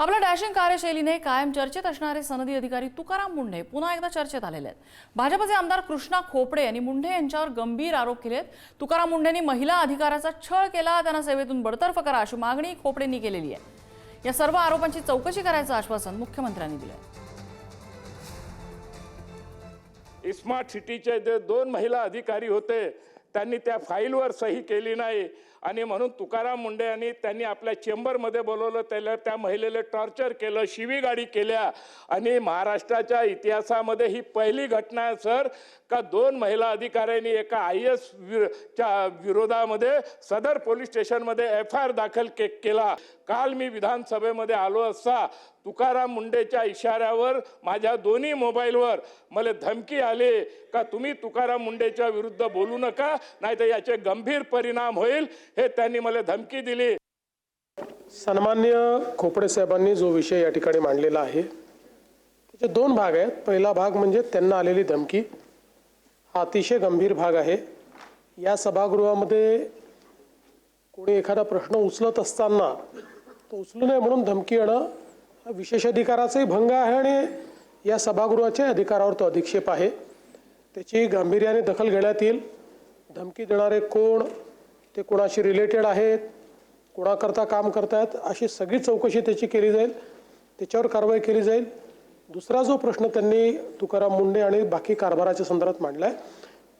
आपल्या डॅशिंग कार्यशैलीने कायम चर्चेत असणारे सनदी अधिकारी तुकाराम मुंढे पुन्हा एकदा चर्चेत आलेले आहेत. भाजपचे आमदार कृष्णा खोपडे यांनी मुंढे यांच्यावर गंभीर आरोप केले आहेत तुकाराम मुंढेंनी महिला अधिकाराचा छळ केला त्यांना सेवेतून बडतर्फ करा अशी मागणी खोपडेंनी केलेली आहे. या सर्व आरोपांची चौकशी करायचं आश्वासन मुख्यमंत्र्यांनी दिलं स्मार्ट सिटीचे जे दोन महिला अधिकारी होते त्यांनी त्या फाईलवर सही केली नाही. आणि म्हणून तुकाराम मुंडे यांनी त्यांनी आपल्या चेंबरमध्ये बोलवलं त्याला त्या महिलेला टॉर्चर केलं शिवीगाडी केल्या. आणि महाराष्ट्राच्या इतिहासामध्ये ही पहिली घटना आहे सर का दोन महिला अधिकाऱ्यांनी एका आय एस च्या विरोधामध्ये सदर पोलीस स्टेशनमध्ये एफ आय आर दाखल के केला. काल मी विधानसभेमध्ये आलो असता तुकाराम मुंडेच्या इशाऱ्यावर माझ्या दोन्ही मोबाईलवर मला धमकी आली का तुम्ही तुकाराम मुंडेच्या विरुद्ध बोलू नका? नाही तर याचे गंभीर परिणाम होईल हे त्यांनी मला धमकी दिली. सन्मान्य खोपडे साहेबांनी जो विषय या ठिकाणी मांडलेला आहे त्याचे दोन भाग आहेत. पहिला भाग म्हणजे त्यांना आलेली धमकी. हा अतिशय गंभीर भाग आहे. या सभागृहामध्ये कोणी एखादा प्रश्न उचलत असताना तो उचलू नये म्हणून धमकी येणं विशेष अधिकाराचाही भंग आहे आणि या सभागृहाच्या अधिकारावर तो अधिक्षेप आहे. त्याची गांभीर्याने दखल घेण्यात येईल. धमकी देणारे कोण? ते कोणाशी रिलेटेड आहेत? कोणाकरता काम करतायत? अशी सगळी चौकशी त्याची केली जाईल. त्याच्यावर कारवाई केली जाईल. दुसरा जो प्रश्न त्यांनी तुकाराम मुंडे आणि बाकी कारभाराच्या संदर्भात मांडला आहे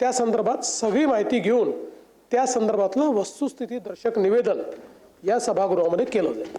त्या संदर्भात सगळी माहिती घेऊन त्या संदर्भातलं वस्तुस्थिती दर्शक निवेदन या सभागृहामध्ये केलं जाईल.